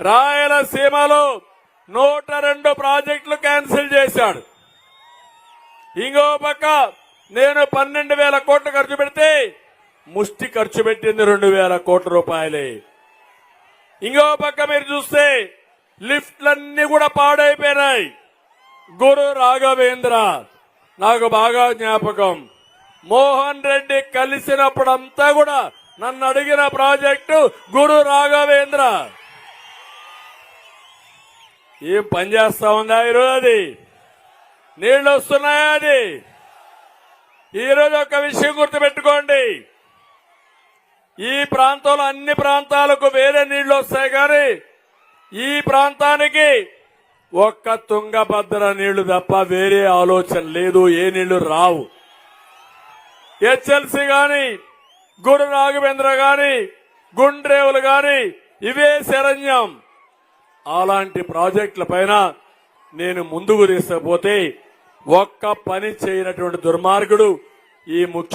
రాయలసీమలో నూట రెండు ప్రాజెక్టులు క్యాన్సిల్ చేశాడు. ఇంకో పక్క నేను పన్నెండు వేల కోట్లు ఖర్చు పెడితే ముష్టి ఖర్చు పెట్టింది రెండు వేల కోట్ల రూపాయలే. ఇంకో పక్క మీరు చూస్తే లిఫ్ట్లన్నీ కూడా పాడైపోయినాయి. గురు రాఘవేంద్ర నాకు బాగా జ్ఞాపకం. మోహన్ రెడ్డి కలిసినప్పుడంతా కూడా నన్ను అడిగిన ప్రాజెక్టు గురు రాఘవేంద్ర. ఏం పని చేస్తా ఉందా ఈరోజు అది? నీళ్ళు వస్తున్నాయా అది? ఈరోజు ఒక విషయం గుర్తుపెట్టుకోండి. ఈ ప్రాంతంలో అన్ని ప్రాంతాలకు వేరే నీళ్ళు వస్తాయి కానీ ఈ ప్రాంతానికి ఒక్క తుంగభద్ర నీళ్ళు తప్ప వేరే ఆలోచన లేదు ఏ నీళ్ళు రావు. హెచ్ఎల్సి గాని గురు రాఘవేంద్ర గాని గుండ్రేవులు గాని ఇవే శరణ్యం. అలాంటి ప్రాజెక్టుల పైన నేను ముందుకు తీసుకపోతే ఒక్క పని చేయనటువంటి దుర్మార్గుడు ఈ ముఖ్య